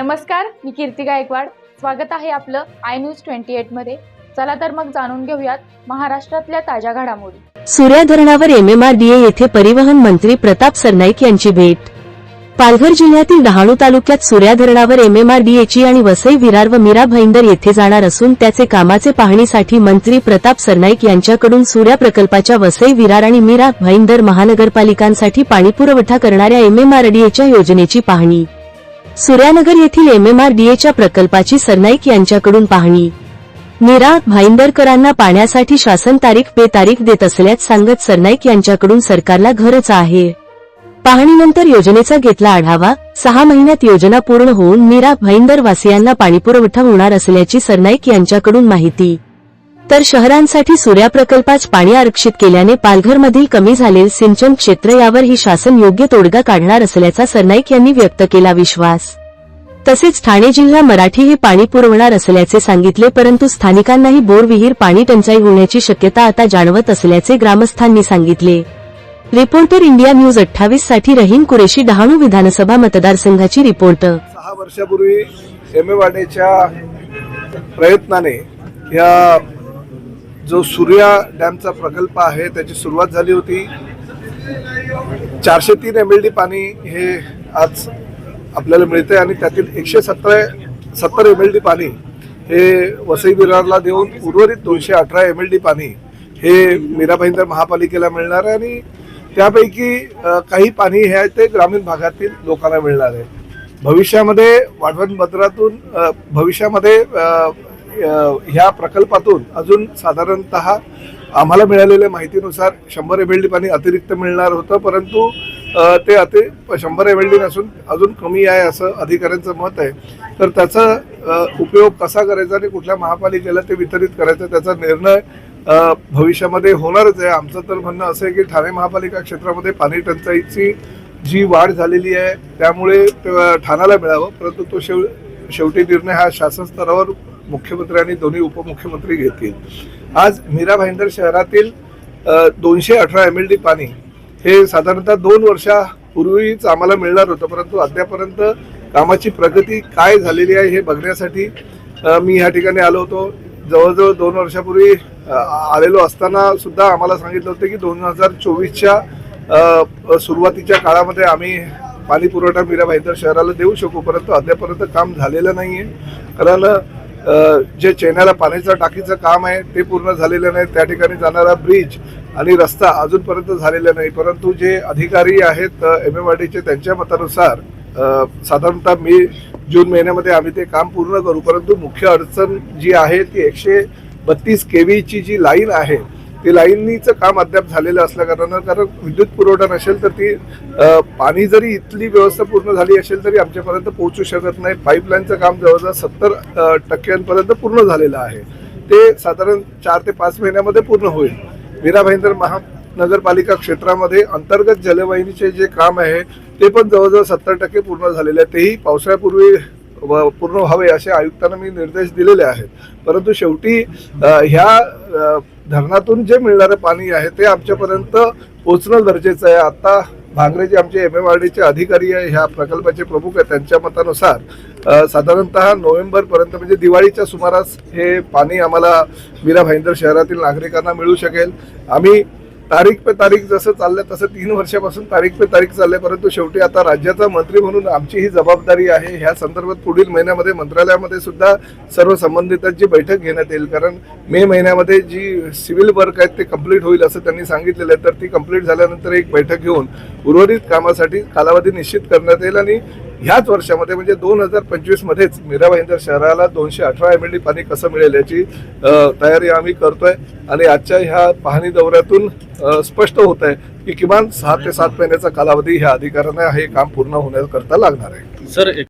नमस्कार मी कीर्ती गायकवाड. स्वागत आहे आपलं आय न्यूज ट्वेंटी एटमध्ये. चला तर मग जाणून घेऊयात महाराष्ट्रातल्या ताज्या घडामोडी. सूर्या धरणावर एमएमआरडीए येथे परिवहन मंत्री प्रताप सरनाईक यांची भेट. पालघर जिल्ह्यातील डहाणू तालुक्यात सूर्या धरणावर एमएमआरडीएची आणि वसई विरार व मीरा भाईंदर येथे जाणार असून त्याचे कामाचे पाहणीसाठी मंत्री प्रताप सरनाईक यांच्याकडून सूर्या प्रकल्पाच्या वसई विरार आणि मीरा भाईंदर महानगरपालिकांसाठी पाणीपुरवठा करणाऱ्या एमएमआरडीएच्या योजनेची पाहणी. सूर्यानगर येथील एमएमआरडीएच्या प्रकल्पाची सरनाईक यांच्याकडून पाहणी. मीरा भाईंदरकरांना पाण्यासाठी शासन तारीख बेतारीख देत असल्याच सांगत सरनाईक यांच्याकडून सरकारला घरच आहे. पाहणीनंतर योजनेचा घेतला आढावा सहा महिन्यात योजना पूर्ण होऊन मीरा भाईंदर वासियांना पाणीपुरवठा होणार असल्याची सरनाईक यांच्याकडून माहिती. तर शहरांसाठी सूर्या प्रकल्पात पाणी आरक्षित केल्याने पालघरमधील कमी झालेले सिंचन क्षेत्र यावर ही शासन योग्य तोडगा काढणार असल्याचा सरनाईक यांनी व्यक्त केला विश्वास. तसेच ठाणे जिल्हा मराठी हे पाणी पुरवणार असल्याचे सांगितले परंतु स्थानिकांनाही बोरविहीर पाणी टंचाई होण्याची शक्यता आता जाणवत असल्याचे ग्रामस्थांनी सांगितले. रिपोर्टर इंडिया न्यूज अठ्ठावीससाठी रहीम कुरेशी डहाणू विधानसभा मतदारसंघाची रिपोर्टर सहा वर्षापूर्वी एम ए वाडेच्या प्रयत्नाने या जो सूर्या डॅमचा प्रकल्प आहे त्याची सुरुवात झाली होती. चारशे तीन एम एल डी पाणी हे आज आपल्याला मिळते आणि त्यातील एकशे सत्तर सत्तर एम एल डी पाणी हे वसई विरारला देऊन उर्वरित दोनशे अठरा एम एल डी पाणी हे मीरा भाईंदर महापालिकेला मिळणार आहे आणि त्यापैकी काही पाणी हे आहे ते ग्रामीण भागातील लोकांना मिळणार आहे. भविष्यामध्ये वाढवण बंदरातून भविष्यामध्ये ह्या प्रकल्पातून अजून साधारणत आम्हाला मिळालेल्या माहितीनुसार शंभर एम एल डी पाणी अतिरिक्त मिळणार होतं परंतु ते अति शंभर एम एल डी नसून अजून कमी आहे असं अधिकाऱ्यांचं मत आहे. तर त्याचा उपयोग कसा करायचा आणि कुठल्या महापालिकेला ते वितरित करायचं त्याचा निर्णय भविष्यामध्ये होणारच आहे. आमचं तर म्हणणं असं आहे की ठाणे महापालिका क्षेत्रामध्ये पाणी टंचाईची जी वाढ झालेली आहे त्यामुळे ठाण्याला मिळावं परंतु तो शेव शेवटी निर्णय हा शासन स्तरावर मुख्यमंत्री आणि दोन्ही उपमुख्यमंत्री घेतील. आज मीरा भाईंदर शहरातील दोनशे अठरा एम एल डी पाणी हे साधारणतः दोन वर्षापूर्वीच आम्हाला मिळणार होतं परंतु अद्यापर्यंत कामाची प्रगती काय झालेली आहे हे बघण्यासाठी मी ह्या ठिकाणी आलो होतो. जवळजवळ दोन वर्षापूर्वी आलेलो असताना सुद्धा आम्हाला सांगितलं होतं की दोन हजार चोवीसच्या सुरुवातीच्या काळामध्ये आम्ही पाणी पुरवठा मीरा भाईंदर शहराला देऊ शकू परंतु अद्यापर्यंत काम झालेलं नाही आहे कारण जे चेन्याला पाण्याचं टाकीचं काम आहे ते पूर्ण झालेलं नाही. त्या ठिकाणी जाणारा ब्रिज आणि रस्ता अजूनपर्यंत झालेला नाही. परंतु जे अधिकारी आहेत एम एम आर डीचे त्यांच्या मतानुसार साधारणतः मे जून महिन्यामध्ये आम्ही ते काम पूर्ण करू. परंतु मुख्य अडचण जी आहे ती एकशे बत्तीस के व्हीची जी लाईन आहे ते लाईनीचं काम अद्याप झालेलं असल्या कारणानं कारण विद्युत पुरवठा नसेल तर ती पाणी जरी इथली व्यवस्था पूर्ण झाली असेल तरी आमच्यापर्यंत पोहोचू शकत नाही. पाईपलाईनचं काम जवळजवळ सत्तर टक्क्यांपर्यंत पूर्ण झालेलं आहे. ते साधारण चार ते पाच महिन्यामध्ये पूर्ण होईल. मीरा भाईंदर महानगरपालिका क्षेत्रामध्ये अंतर्गत जलवाहिनीचे जे काम आहे ते पण जवळजवळ सत्तर टक्के पूर्ण झालेले आहे. तेही पावसाळ्यापूर्वी व पूर्ण व्हावे असे आयुक्तांना मी निर्देश दिलेले आहेत. परंतु शेवटी ह्या धरणातून जे मिळणारं पाणी आहे ते आमच्यापर्यंत पोचणं गरजेचं आहे. आता भांगरे जे आमचे एम एम आर डीचे अधिकारी आहे ह्या प्रकल्पाचे प्रमुख आहे. त्यांच्या मतानुसार साधारणतः नोव्हेंबरपर्यंत म्हणजे दिवाळीच्या सुमारास हे पाणी आम्हाला मीरा भाईंदर शहरातील नागरिकांना मिळू शकेल. आम्ही तारीख पे तारीख जसं चाललं तसं तीन वर्षापासून तारीख पे तारीख चाललंय परंतु शेवटी आता राज्याचा मंत्री म्हणून आमची ही जबाबदारी आहे. ह्या संदर्भात पुढील महिन्यामध्ये मंत्रालयामध्ये सुद्धा सर्व संबंधितांची बैठक घेण्यात येईल कारण मे महिन्यामध्ये जी सिव्हिल वर्क आहेत ते कंप्लीट होईल असं त्यांनी सांगितलेलं आहे. तर ती कंप्लीट झाल्यानंतर एक बैठक घेऊन उर्वरित कामासाठी कालावधी निश्चित करण्यात येईल आणि ह्याच वर्षामध्ये म्हणजे दोन हजार पंचवीस मध्येच मीरा भाईंदर शहराला दोनशे अठरा एम एल डी पाणी कसं मिळेल याची तयारी आम्ही करतोय. आणि आजच्या ह्या पाहणी दौऱ्यातून स्पष्ट होत आहे की किमान सहा ते सात महिन्याचा कालावधी ह्या अधिकाऱ्यांना हे काम पूर्ण होण्याकरता लागणार आहे. सर